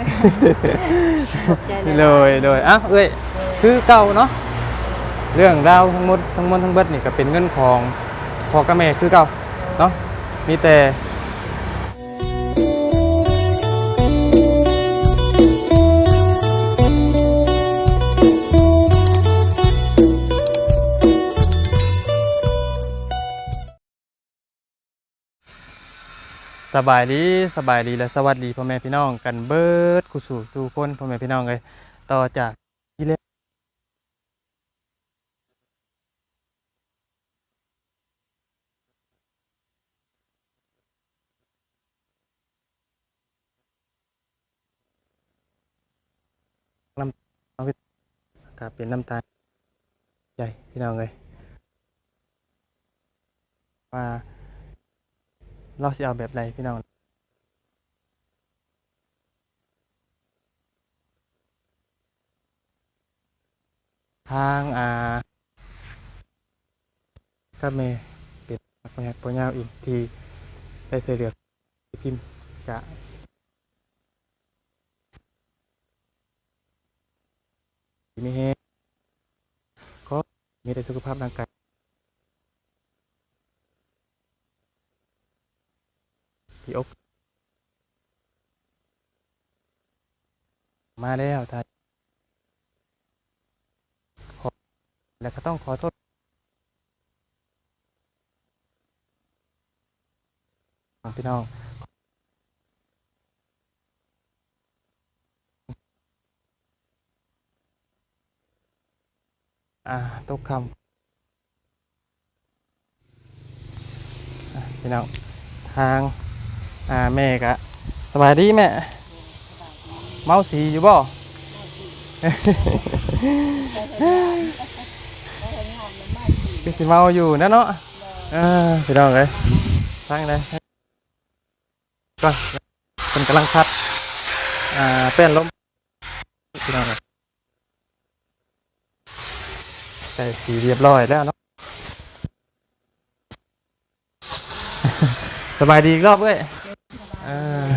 ยขอบใจหาโดยโดยอ้าวเอ้ยคือเก่าเนาะเรื่องราวทั้งหมดทั้งมวลทั้งเบิดนี่ก็เป็นเงินของพ่อกับแม่คือเก่าเนาะมีแต่ สบายดีสบายดีและสวัสดีพ่อแม่พี่น้องกันเบิดคุสู่ทุกคนพ่อแม่พี่น้องเลยต่อจากที่แล้วน้ำน้ำวิกาเป็นน้ำตาลใหญ่พี่น้องเลยว่า เราสิเอาแบบไรพี่น้องทางอ่าก็เมเป็นปัญญาปัญญาอีกทีได้เสียเดือพิมพ์จะมีเฮก็มีแต่สุขภาพร่างกาย ที่อ๊กมาแล้วท่านแล้วก็ต้องขอโทษพี่น้องอ่าตกคำพี่น้องทาง อ่าแม่กะสบายดีแม่ เมาสีอยู่บ่คือสิเมาอยู่นะเนาะเออพี่น้องเลยสร้างเลยก่อนเป็นกำลังคัดอ่าแป้นล้มพี่น้องเลยใส่สีเรียบร้อยแล้วเนาะสบายดีรอบเว้ย อ่า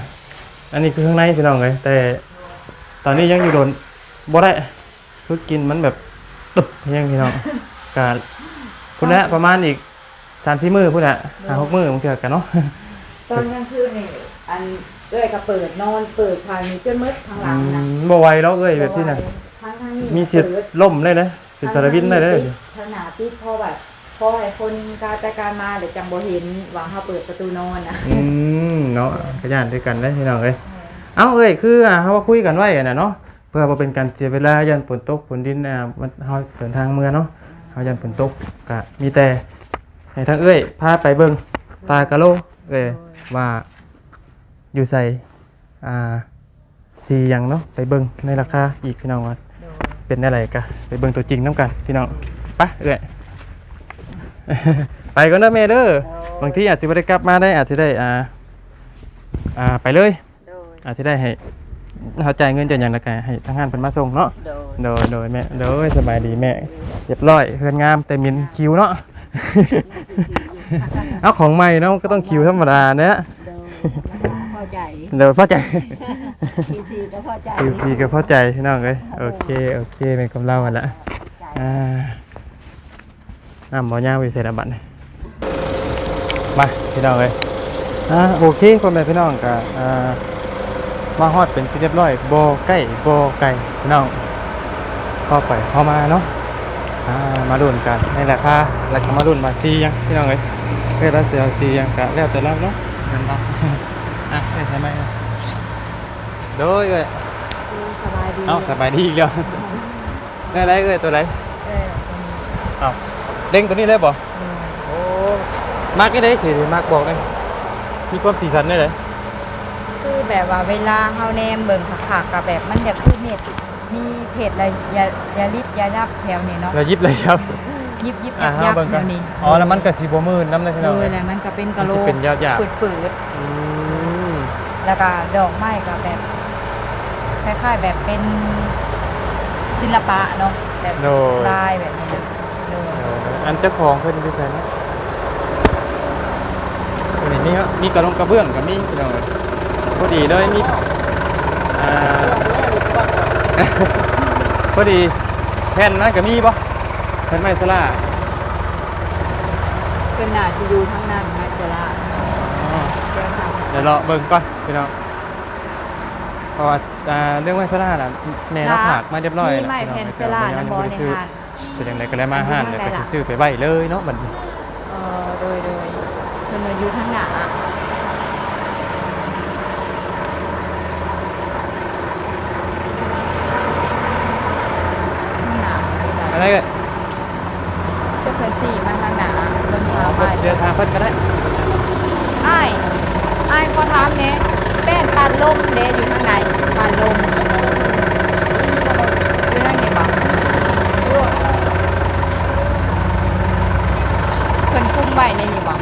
อันนี้คือข้างในพี่น้องเลยแต่ตอนนี้ยังอยู่โดนบ่ได้คือกินมันแบบตึบยังพี่น้องการพุ่นนะประมาณอีกสามสี่มือพุ่นนะหาหกมือบางเทีกันเนาะตอนกลางคืนนี่อันเอ้ยก็เปิดนอนเปิดทางนี้จนมืดทางหลังนะบ่ไหวแล้วเอ้ยแบบที่น่ะทางทางนี้มีเสียดปิดล่มเลยนะเป็นสารวินได้เลยทางหนาปิดเพราะแบบพ อให้คนการจัดการมาเดี๋ยวจังบ่เห็นหวางเฮาเปิดประตูนอนนะอืมเนาะกระยานด้วยกันได้พี่น้องเอ้ยเอ้าเอ้ยคืออะเฮาว่าคุยกันไว้อะน่ะเนาะเพื่อบ่เป็นการเสียเวลายันฝนตกฝนดินอะมันเฮาเดินทางเมืองเนาะเฮายันฝนตกก็มีแต่ให้ทางเอ้ยพาไปเบิ่งตากะโลเอ้ยว่าอยู่ใส่อ่าสีหยังเนาะไปเบิ่งในราคาอีกพี่น้องว่าเป็นอะไรกะไปเบิ่งตัวจริงน้ำกันพี่น้องไปเอ้ย ไปก่อนเด้อแม่เด้อบางทีอาจจะไม่ได้กลับมาได้อาจจะได้อ่าอ่าไปเลย โดยอาจจะได้ให้เขาจ่ายเงินจ่ายอย่างละกันให้ทางงานเป็นมาส่งเนาะโดยโดยโดยแม่โดยสบายดีแม่เรียบร้อยเฮือนงามแต่มินคิวเนาะ เอาของใหม่เนาะก็ต้องคิวธรรมดาเนี่ยโดยพอใจเดี๋ยวเข้าใจทีทีก็พอใจคิวพีก็เข้าใจพี่น้องเลยโอเคโอเคเป็นคำเล่ากันละอ่า น้ำบ่ย่างไปเสร็จแล้วบัดนี้มาพี่น้องเลยอ่าโอเคพ่อแม่พี่น้องก็อ่ามาฮอดเป็นที่เรียบร้อยบ่ใกล้บ่ไกลพี่น้องเข้าไปเข้ามาเนาะอ่ามาดุนกันในราคาแล้วก็มาดุนมาซียังพี่น้องเลยเพื่อรัสเซียซียังก็แล้วแต่เราเนาะเงินเราอะใช่ใช่ไหมโดยเลยสบายดีเอ้าสบายดีอีกแล้วได้ไรเอ้ยตัวไหนเออเอ้า เด้งตัวนี้เลยบ่โอ้มากได้สิมากบอกเลยมีความสีสันได้เลยคือแบบว่าเวลาเฮาแนมเบิ่งคักๆกับแบบมันอยากคือเน็ตมีเพจอะไรยายาลิบยาดับแถวนี้เนาะแล้วยิบเลยครับ ยิบยิบอ่ายับเบิ่งแถกันวนี้อ๋อแล้วมันกับสีบมืนน้ำเลยพี่เอน้องอเลยแล้วมันก็เป็นกะโหลมันสิเป็นยาวๆฝืดฝืดอืมๆแล้วก็ดอกไม้ก็แบบคล้ายๆแบบเป็นศิลปะเนาะแบบโดยลายแบบนี้โดยเอออันเจ้าของเพิ่นที่ใส่นะตัวนี้มีครับมีกระลงกระเบื้องกับมีพี่น้องเลยพอดีเลยมีอ่า พอดีแผ่นนั้นก็มีบ่แผ่นไม้สลาเป็นหน้าที่อยู่ทั้งนั้นนะเจล่าอ๋อเดี๋ยวทเดี๋ยวเราเบิ่งก่อนพี่น้องเพราะว่าอ่าเรื่องไม้สลาน่ะแม่เราผากมาเรียบร้อยมีแล้วไม้แผ่นเซล่านะบอในหาน เป็นยังไงก็แลยมาห้านเลยไปซื้อไปไว้เลยเนาะบัดนี้ เออโดยโดยเพิ่นมาอยู่ทั้งหน้าทั้งหน้า อะไรก็ ก็เพิ่นสี่มาทางหน้าเพิ่น อ๋อ พาไป เพิ่นเดินทางเพิ่นก็ได้ อ้ายอ้ายขอถามแหน่แป้นปานลมเด้อยู่ทางไหนปานลมอยู่ทางไหนบ่เพิ่นคุมไว้ในนี่บ่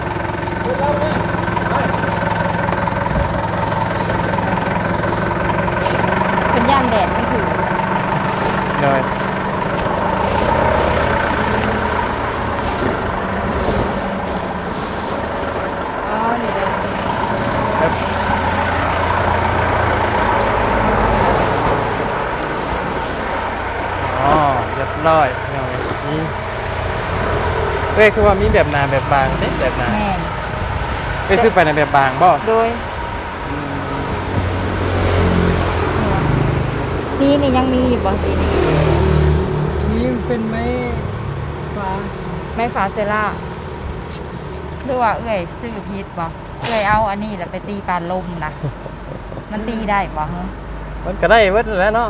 เพิ่นย่านแดดมันถือ เลย อ๋อนี่เลย ครับอ๋อเรียบร้อยพี่น้องนี่เอ้ยคือว่ามีแบบหนาแบบบางเด้แบบหนาแม่นเอ้ยซื้อไปในแบบบางบ่โดยสีนี่ยังมีอยู่บ่สีนี่นี่มันเป็นไม้ฟ้าไม่ฝาเซล่าหรือว่าเอ้ยซื้อพิษบ่เอ้ยเอาอันนี้แหละไปตีปลาลมนะมันตีได้บ่ฮะมันก็ได้เบิดแหล้วเนาะ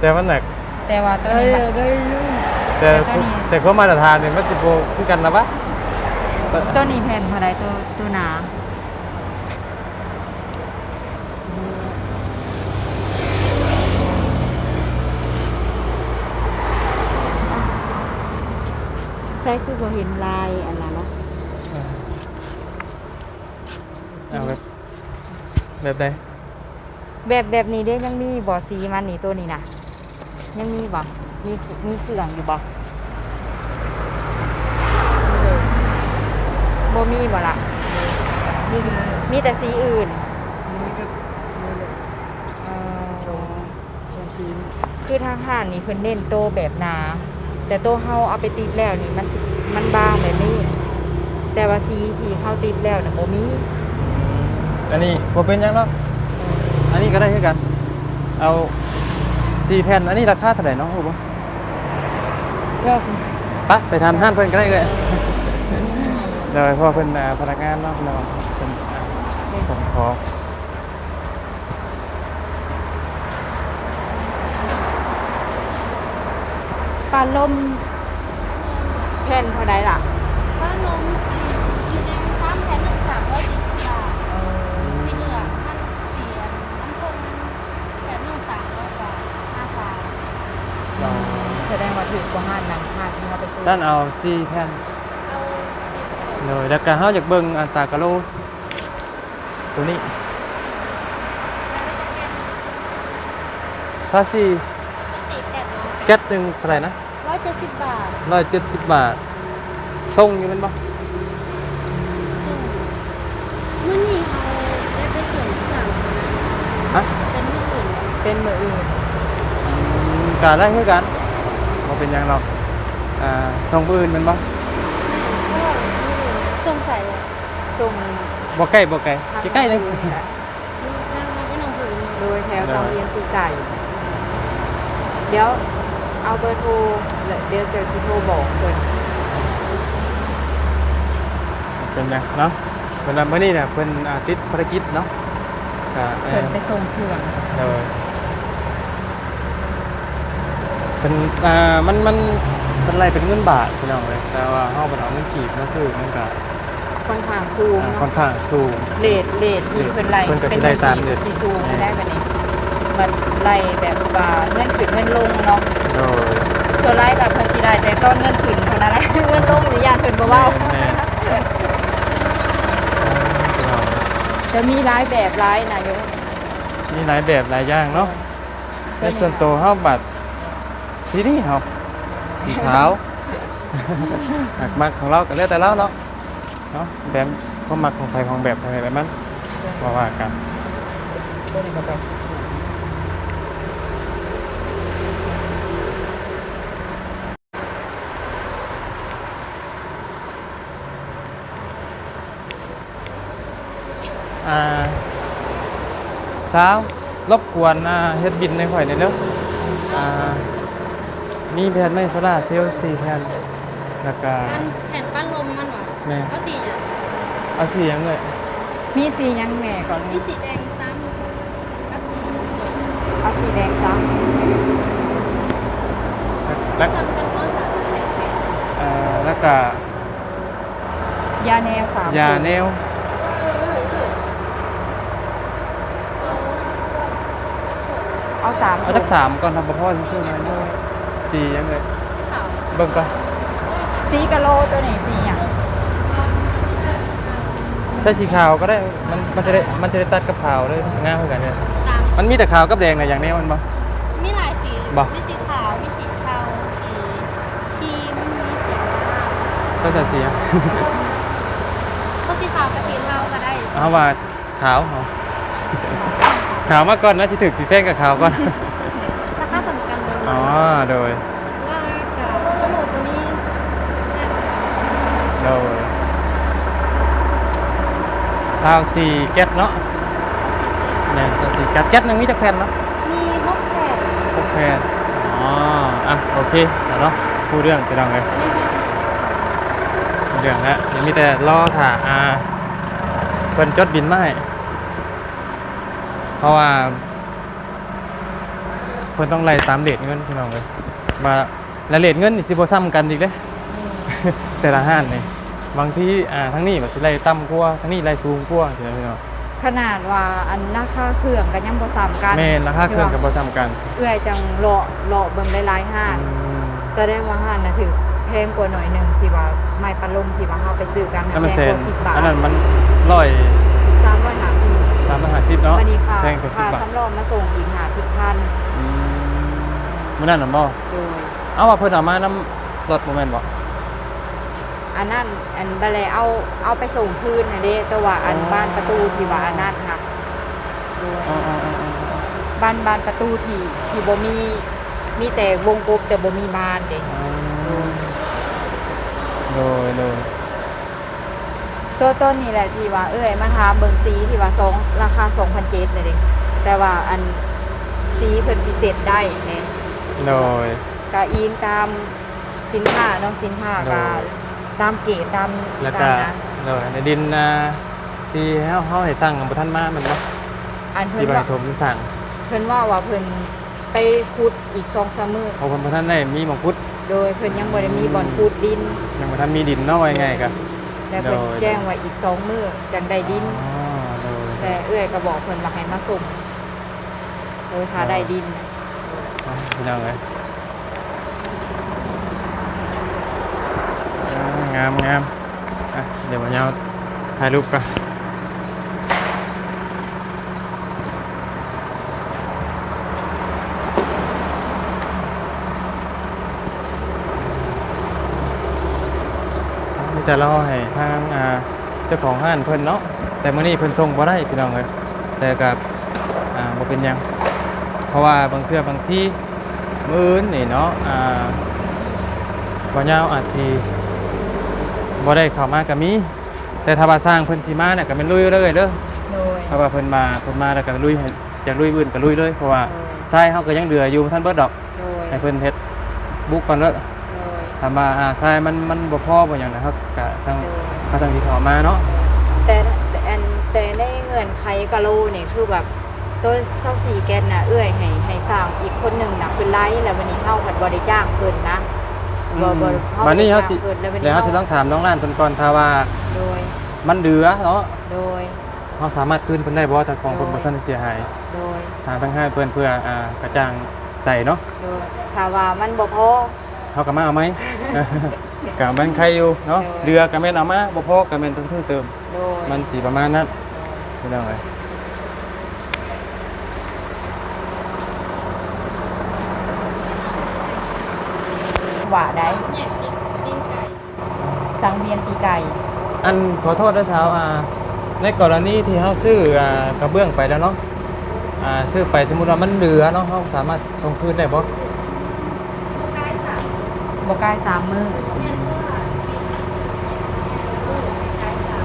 แต่มันหนักแต่ว่าตัวได้นี้มัน ได้อยู่ แต่แต่ตัวนี้ แต่ความมาตรฐานเนี่ยมันจะโบคือกันนะปะตัวนี้แผ่นเท่าไรตัวตัวหนาใช่คือบ่เห็นลายอันนั้นเนาะเอาแบบแบบใดแบบแบบนี้เด้ยังมีบ่สีมันนี่ตัวนี้นะยังมีบ่ มีมีเครื่องอยู่บ่บ่มีบ่ล่ะนี่คือมีแต่สีอื่นนี่ก็นี่แหละเอ่อสองสองสีคือทางห้านนี่เพิ่นเน้นโตแบบหนา แต่โตเฮาเอาไปติดแล้วนี่มันสิมันบางแบบนี้ แต่ว่าสีที่เข้าติดแล้วน่ะบ่มีอันนี้โบเป็นหยังเนาะอันนี้ก็ได้คือกัน เอาสี่แผ่น อันนี้ราคาเท่าไหร่เนาะโอ้โห เจ้าปะไปทานห้านเพิ่นก็ได้เลยเดี๋ยวพอเพิ่นอ่าพนักงานเนาะเนาะเพิ่นอ่าผมขอปลาลมแผ่นพอได้ล่ะ ฟ้านมสีสีแดงซ้ำแถมหนึ่งสามร้อยสี่สิบบาท สีเหลืองมันสีน้ำผึ้งแถมหนึ่งสามร้อยบาทห้าสาม แสดงว่าถูกกว่าห้านนั้นห้าน ที่เฮาไปซื้อท่านเอาสี่แผ่นเอาสิบโลเลยแล้วก็เฮาอยากเบิ่งอันตากะโล ตัวนี้ซาซีสีแปดโลแก๊สหนึ่งเท่าไหร่นะร้อยเจ็ดสิบบาทร้อยเจ็ดสิบบาทส่งอยู่แมันบ่ซึ่งมื่อนี้เขาได้ไปส่งที่หลังนะฮะเป็นมื่ออื่นแล้วเป็นมืออื่นการได้คือกันบ่เป็นหยังหรอก อ่าส่งผู้อื่นแมันบ่ก็มื่ออื่นส่งใส่เลยส่งบ่ใกล้บ่ไกลใกล้ๆนึงนี่นั่งมาก็นองผืนโดยแถวสังเวียนตีไก่ เดี๋ยวเอาเบอร์โทรแล้วเดี๋ยวจะสิโทรบอกเพิ่นเป็นหยังเนาะเพิ่นว่ามื้อนี้น่ะเพิ่นอ่าติดภารกิจเนาะก็เอ่เพิ่นอไปส่งเครื่องเออเป็นอ่ามันมัน เป็นอะไรเป็นเงินบาทพี่น้องเลยแต่ว่าเฮาบ่เอาเงินกีบมาซื้อมันก็ค่อนข้างสูงอ่าเนาะค่อนข้างสูง เลทเลทที่เพิ่นไล่เพิ่นก็สิได้ตามเรท สีสูงได้แบบนี้มันไล่แบบว่าเงินขึ้นเงินลงเนาะโดยส่วนไล่กับเพิ่นสิได้แต่ตอนเงินขึ้นเท่านั้นแหละเงินลงนี่ย่านเพิ่นบ่เว้า แม่พี่น้องจะมีหลายแบบหลายนายกมีหลายแบบหลายอย่างเนาะ ในส่วนตัวเฮาบัตรสีนี้เฮา สีขาวหักมักของเราก็แล้วแต่เราเนาะเนาะแบบก็มักของใครของแบบอะไรแบบนั้นว่ากันตัวนี้สาวรบกวนเฮ็ดบินในข่อยหน่อยเด้อ มีแผ่นไม้โซล่าร์เซลล์4แผ่นแล้วก็อันแผ่นปั้นลมมันหวะแม่ก็สีเนี่ยเอาสีหยังเลยมีสีหยังแม่ก่อนมีสีแดงซ้ำกับสีเหลืองเอาสีแดงซ้แล้วซ้ำกันเพราะสามสีแดงแผ่นเอ่อแล้วก็ำยาแนวสามยาแนวเอาสามเอาจักสามก่อนทำประพ่อซื่อๆหน่อยเด้อ สีหยังเลยสีขาวเบิ่งก่อนสีกะโลตัวไหนสีหยังใช้สีขาวก็ได้ มันมันจะได้มันจะได้ตัดกับขาวเลยงามเหมือนกันเนี่ยตามมันมีแต่ขาวกับแดงน่ะอย่างแนวมันบ่ มีหลายสีบ่ มีสีขาว มีสีเทาสีครีมมีสีก็จะสีอะก็สีขาวกับสีเทาก็ได้เอาว่าขาวเอาขาวมาก่อนนะที่ถึกสีแป้งกับขาวก่อนราคาสำ คัญเลยอ๋อโดยว่ากับกระโหลกตัวนี้เนี่ยโดยซาวสีแก๊สเนาะเนี่ยซาวสีแก๊สแก๊สหนึงมีจักแผ่นเนาะมีพวกแผ่นหกแผ่นอ๋ออะโอเคเอาเนาะพูดเรื่องไปลองเลยไม่มีสีพูดเรื่องแล้วเดี๋ยวมีแต่รอถ่าอาเพิ่นจดบินมาให้เพราะว่าเพิ่นต้องไล่ตามเลทเงินพี่น้องเลยมาแล้วเลทเงินนี่สิบ่ซ้ำกันอีกเด้แต่ละห้านนี่บางทีอ่าทั้งนี้มันสิไล่ต่ำกว่าทั้งนี้ไล่สูงกว่าพี่น้องพี่น้องขนาดว่าอันราคาเครื่องกันยังบ่ซ้ำกันแม่นราคาเครื่องก็บ่ซ้ำกันเอื้อยจังเลาะเลาะเบิ่งหลายๆห้างอืมแสดงว่าห้างน่ะถือแพงกว่าหน่อยหนึงที่ว่าไม้ปัดลมที่ว่าเฮาไปซื้อกันถ้ามันแพเซงนกว่า10บาทอันนั้นมันร้อย 350ตามมหาสิบเนาะวันนี้ค่ะแพงกว่าสิบค่าบาทสำรองมาส่งอีก50,000อืมมื้อนั้นน่ะบ่โดย เอาว่าเพิ่นเอามานำรถบ่แม่นบ่ อันนั้นอันบะแลเอาเอาไปส่งคืนนะเด้แต่ว่าอันอ๋อ บ้านประตูที่ว่าอันนั้นค่ะโดยอ๋ออ๋ออ๋อบ้านบ้านประตูที่ที่บ่มีมีแต่วงกบแต่บ่มีบานเด้อ๋อโดยโดย ตัวต้นนี่แหละที่ว่าเอ้ยมาถามเบิ่งสีที่ว่าสองราคา2,700เลยเด้แต่ว่าอันสีเพิ่นสิเสร็จได้เด้โดยก็อิงตามสินค้าเนาะสินค้าก็โดยตามเกรดตามแล้วก็ตามนะโดยในดินอ่าที่เฮาเฮาให้สั่งบ่ทันมาแมันบ่อันเพิ่ที่นบ่ว่าให้ถมสั่งเพิ่นว่าว่าเพิ่นไปขุดอีก2-3มื้อเพราะเพิ่นบ่ทันได้มีหมองพุดโดยเพิ่นยังบ่ได้มีบ่อนขุดดินยังบ่ทันมีดินเนาะว่าง่ายๆก็ และเพิ่นโดยแจ้งว่าอีกสองมื้อจังได้ดินอ๋อโดยแต่เอื้อยก็บอกเพิ่นว่าให้มาส่งโดยถ้าได้ดินอะพี่น้องเอ้ยอ่างามงามอะเดี๋ยวมาเอาถ่ายรูปก่อน มีแต่เราให้ทางอ่าเจ้าของห้านเพิ่นเนาะแต่มื้อนี้เพิ่นส่งบ่ได้พี่น้องเอ้ยแต่กับอ่าบ่เป็นหยังเพราะว่าบางเทื่อบางที่มื้ออื่นนี่เนาะอ่าบ่ยาวอาจสิบ่ได้เข้ามาก็มี แต่ถ้าว่าสร้างเพิ่นสิมาเนี่ยก็แม่นลุยเลยเด้อโดยเพราะว่าเพิ่นมาเพิ่นมาแล้วก็ลุยให้อยากลุยอื่นก็ลุยเลยเพราะว่าทรายเฮาก็ยังเหลืออยู่บ่ทันเบิดดอกโดยให้เพิ่นเฮ็ดบุกก่อนเด้อโดย ถ้าว่าอ่าทรายมันมันบ่พอบ่หยังนะครับก็ทางโดยเขาทางที่เขามาเนาะแต่แต่อันแต่ในเงื่อนไขกะโลนี่คือแบบตัวเจ้าสีแกนน่ะเอื้อยให้ให้สร้างอีกคนหนึงน่ะคือไลฟ์แล้ววันนี้เฮาผัดบ่ได้จ้างเพิ่นนะบ่บ่เฮาบัดนี้เฮาสิบ่ได้จ้งพิ่นแล้ววันเดี๋ยวเฮาสิต้องถามน้องร้านเพิ่นก่อนถ้าว่าโดยมันเหลือเนาะโดยเฮาสามารถคืนเพิ่นได้บ่ถ้าของเพิ่นบ่ทันได้เสียหายโดยทางทั้งห้าเพื่อนเพื่ออ่ากระจ่างใส่เนาะโดยถ้าว่ามันบ่พอ เขากับมาเอาไหมกับมันใครอยู่เนาะโดยเดือกับแม่นเอามาบ่พอกับแม่นต้องเพิ่มเติมโดยมันสีประมาณนั้นไม่ต้องเลยว่าได้เนี่ยปิ้งปิ้งไก่สังเวียนตีไก่อันขอโทษด้วยเช้าอ่าในกรณีที่เขาซื้ออ่ากระเบื้องไปแล้วเนาะอ่าซื้อไปสมมุติว่ามันเหลือเนาะเขาสามารถส่งคืนได้บ่พวกไก่สาม บกายสามมือเนี่ยตัวไก่สาม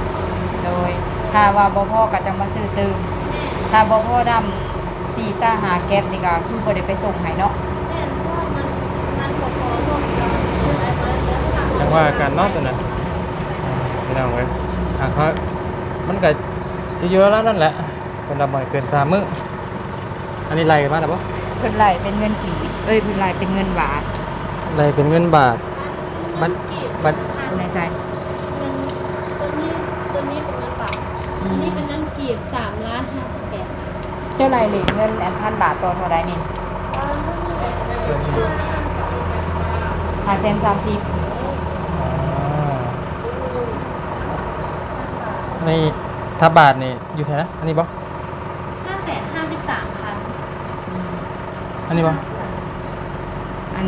โดย ถ้าว่าบ่พ่อก็จะมาซื้อตืมแม่สถ้าบ่พอดำสี่ซ่าหาแก๊สนี่ก็คือบ่ได้ไปส่งให้เนาะแม่นเพราะว่ามันมันพอพอพวกเราอะไรมาเยอะมากยังว่าการเนอกตัวนั้นพี่น้องเว้ยอะเขามันก็สิเยอะแล้วนั่นแหละคนละบ่อยเกินสามมื้ออันนี้ไล่กันมาแล้วบ่เพิ่นไล่เป็นเงินกี่เอ้ยเพิ่นไล่เป็นเงินบาท ไล่เป็นเงินบาทมัมันนกีบมันในใจเงินตัวนี้ตัวนี้เป็นเงินบาทอันนี้เป็นเงินกีบสามล้านห้าสิบแปดบาทเจ้าไล่เหลเงินอันพันบาทต่อเท่าใดนี่อ่าเงินเดือนเดือนห้าสองแปดบาทห้าแสนสามสิบอ่านี่ถ้าบาทนี่อยู่ไสนะอันนี้บ่ห้าแสนห้าสิบสามพันอันนี้บ่อัน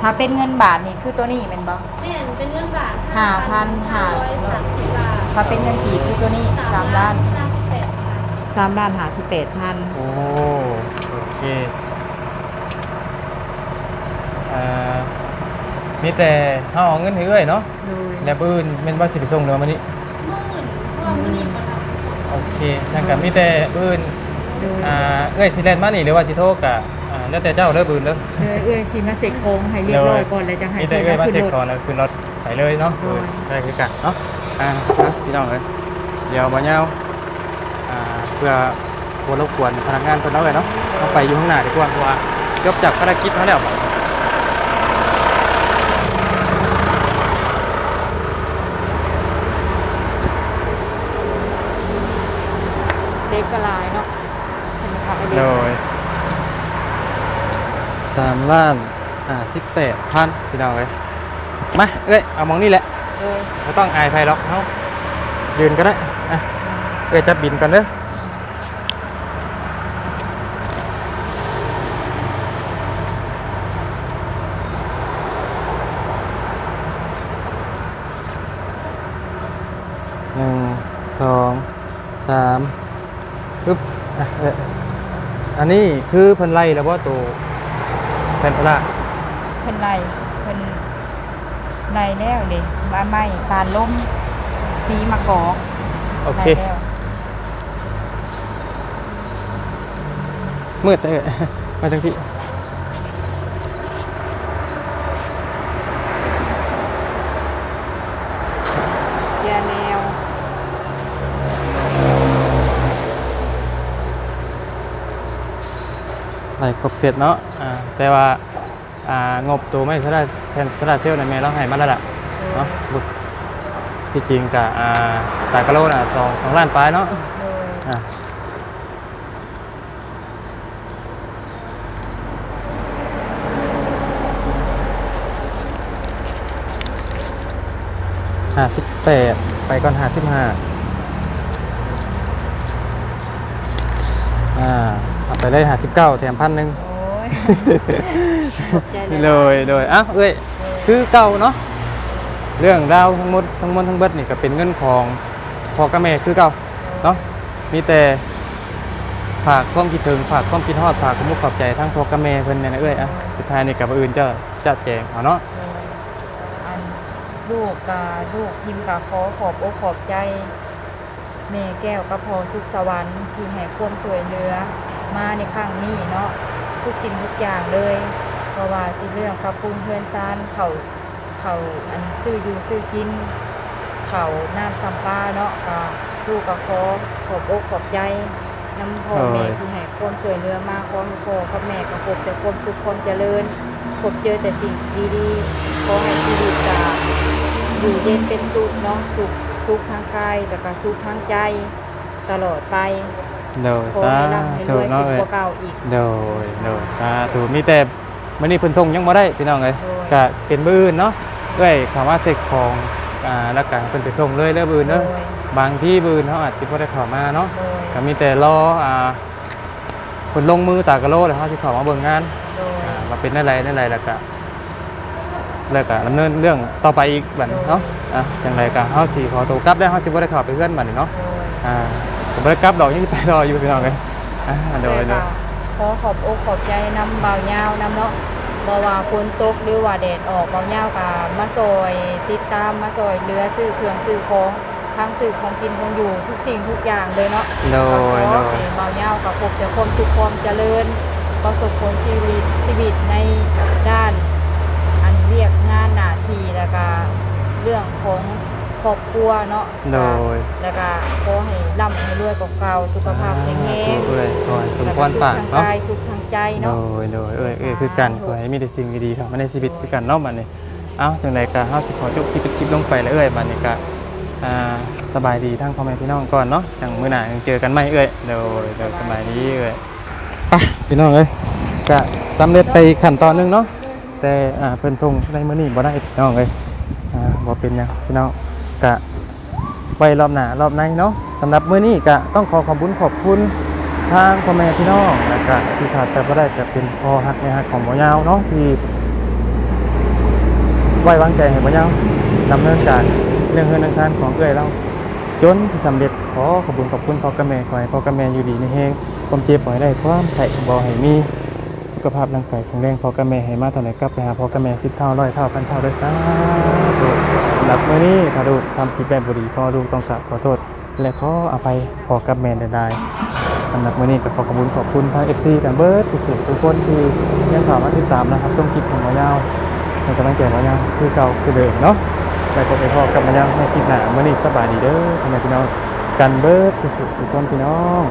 ถ้าเป็นเงินบาทนี่คือตัวนี้แม่นบ่ แม่นเป็นเงินบาทห้าพันห้า ร้อยสามสิบบาทถ้าเป็นเงินกีบคือตัวนี้สามล้านห้าสิบแปดพันสามล้านห้าสิบแปดพันโอ้โอเคอ่ามีแต่เฮาเอาเงินให้เอ้อยเนาะโดยแล้วปืนแม่นว่าสิไปส่งเดี๋ยวมื้อนี้หมื่นเพราะว่ามันนี่ประดับโอเคนั่นก็มีแต่ปืนโดยอ่าเอ้ยสิแล่นมานี่หรือว่าสิโทรก็อ่า แล้วแต่เจ้าเด้อปืนเด้อเอ้ยเอ้ยสิมาเสกโค้งให้เรียบร้อยก่อนเลยจังให้มีแต่เอ้ยมาเสร็จก่อนนแล้วขึ้นรถไปเลยเนาะโดยได้คือกันเนาะอ่าครับพี่น้องเอ้ยเดี๋ยวบ่ยาวอ่าเพื่อบ่รบกวนพนักงานเพิ่นเนาะเอ้ยเนาะเอาไปอยู่ข้างหน้าดีกว่าเพราะว่าจบจากภารกิจเฮาแล้วเด็กกระลายเนาะเป็นขายเด็โดกย สามล้านอ่าสิบแปดพันพี่น้องเอ้ยมาเอ้ยเอามองนี่แหละโดยไม่ต้องอายใครหรอกเขายืนก็ได้อะเอ้ยจับบินก่อนเด้อหนึ่งสองสามปึ๊บอะเอ้ยอันนี้คือเพิ่นไล่แล้วว่าตัว แพนทล่าเพิ่นไล่เพิ่นไล่แล้วเด้มาไหม้ปานล้มสีมะกอกโอเคไล่แล้วมืดเอ้ยมาทั้งที่ยาแนวไล่ครบเสร็จเนาะอ่า แต่ว่าอ่างบตัวไม่สลาแทนสลาเซลล์ในแม่เราให้มาแล้วล่ะเนาะบุที่จริงกับอ่าตากะโลน่ะสองสองล้านปลายเนาะโดยอ่าห้าสิบแปดไปก่อนห้าสิบห้าอ่าเอาไปเลยห้าสิบเก้าแถมพันหนึ่ง โอ้ยขอบใจหาเลยเลยอ้าวเอ้ยคือเก่าเนาะเรื่องราวทั้งหมดทั้งหมดทั้งเบิดนี่ก็เป็นเงินของพ่อกับแม่คือเก่าเนาะมีแต่ฝากความคิดถึงฝากความคิดฮอดฝากความมุกขอบใจทั้งพ่อกับแม่เพิ่นเนี่ยนะเอ้ยอะสุดท้ายนี่กับอื่นจะจะแจงเอาเนาะอันลูกกาลูกพิมพ์กาขอขอบอกขอบใจแม่แก้วกับพอสุขสวรรค์ที่ให้ความสวยเหลือมาในครั้งนี้เนาะ ทุกสิ่งทุกอย่างเลย เพราะว่าสิเรื่องปรับปรุงเพื่อนซานเขาเขาอันซื้ออยู่ซื้อกิน เขาน้ำซัมปาเนาะก็ลูกกับขอขอบอกขอบใจน้ำพ่อแม่ที่ให้ความสวยเหลือมาขอให้พ่อกับแม่กับพบแต่ความสุขความเจริญพบเจอแต่สิ่งดีๆขอให้ชีวิตกาอยู่เย็นเป็นสุขเนาะสุขสุขทางกายแล้วก็สุขทางใจ ตลอดไป เดี๋ยวขอสาให้ร่ำให้รธุวยเนาะขึ้นเอ้ยกว่าเก่าอีกเดี๋ยวเดี๋ยวสาธุมีแต่มื้อนี้เพิ่นส่งยังบ่ได้พี่น้องเอ้ยโอ้ย ก็เป็นมื้ออื่นเนาะด้วยคำว่าเซ็กของอ่าแล้วก็เพิ่นไปส่งเลยเด้อมื้ออื่นโดเด้อยบางที่มื้ออื่นเขาอาจสิบ่ได้เข้ามาเนาะโดยก็มีแต่รออ่าคนลงมือตากะโลแล้วเขาสิเข้ามาเบิ่งงานโดย อ่าว่าเป็นอะไรนั่นอะไรแล้วก็แล้วก็ดำเนินเรื่องต่อไปอีกบัดนี้เนาะอะจังไรก็เฮาสิขอตัวกลับได้วเฮาสิบ่ได้เข้าไปเพื่อนบัดนี้เนาะ โดย อ่า ผมบ่ได้กลับดอกยังสิไปรออยู่พี่น้องเอ้ยอ่าโดยโดแต่ยก็ขอขอบอกขอบใจน้ำเบายาวน้ำเนาะบ่ว่าฝนตกหรือว่าแดดออกเบายาวก็มาซอยติดตามมาซอยเรือซื้อเครื่องซื้อของทั้งสื่อของกินของอยู่ทุกสิ่งทุกอย่างเลยเนาะโดยก็โดขอยให้เบาเงากับพบแต่ความสุขความเจริญประสบผลชีวิตชีวิตในด้าน อันเรียกงานหน้าที่แล้วก็เรื่องของ ครอบครัวเนาะโดย แล้วก็ขอให้ร่ำให้รวยกว่าเก่าสุขภาพแข็งแรงเอ้ยขอให้สมแล้วพรปากสุขทางเนาะกายสุขทางใจโดเนาะยโดยเอ้ยเอ้ยคือกันขอให้มีแต่สิ่งดีๆครับมาในชีวิตคือกันเนาะบัดนี้เอ้าจังไดก็เฮาสิขอจบคลิปคลิปลงไปแล้วเอ้ยบัดนี้ก็อ่าสบายดีทั้งพ่อแม่พี่น้องก่อนเนาะจังมื้อหน้ายังเจอกันใหม่เอ้ยโดยโดยสบายดีเอ้ยไปพี่น้องเอ้ยก็สำเร็จไปขั้นตอนหนึงเนาะแต่อ่าเพิ่นส่งในมื้อนี้บ่ได้พี่น้องเอ้ยอ่าบ่เป็นหยังพี่น้อง ก็ไว้รอบหน้ารอบในเนาะสำหรับมื้อนี้ก็ต้องขอขอบคุณขอบคุณทางพ่อแม่พี่น้องแล้วก็ที่ขาดแต่บ่ได้จะเป็นพอฮักแม่ฮักของหมอยาวเนาะที่ไว้วางใจให้หมอยาวดำเนินการเรื่องเงินเรื่องทานของเอื้อยเราจนที่สำเร็จขอขอบคุณขอบคุณพ่อกับแม่ขอให้พ่อกับแม่อยู่ดีในแฮงความเจ็บบ่ให้ได้ความไข้บ่ให้มีสุขภาพร่างกายแข็งแรงพ่อกับแม่ให้มาเท่าไหร่กลับไปหาพ่อกับแม่10เท่าร้อยเท่าพันเท่าได้ซะ สำหรับมื้อนี้ถ้าลูกทำคลิปแบบบ่ดีพ่อลูกต้องกราบขอโทษ และขออภัยพ่อกับแม่ได้สำหรับมื้อนี้ก็ขอขอบคุณขอบคุณทาง FC กันเบิร์ดสุดๆทุกคนที่ยังข่าวมาติดตามนะครับส่งคลิปของมายาวเป็นกำลังใจหมายาวคือเก่าคือเดิมเนาะไปพบไปพอกับมายาวในคลิปหน้ามื้อนี้สบายดีเด้อพี่น้องกันเบิร์ดสุดๆทุกคนพี่น้อง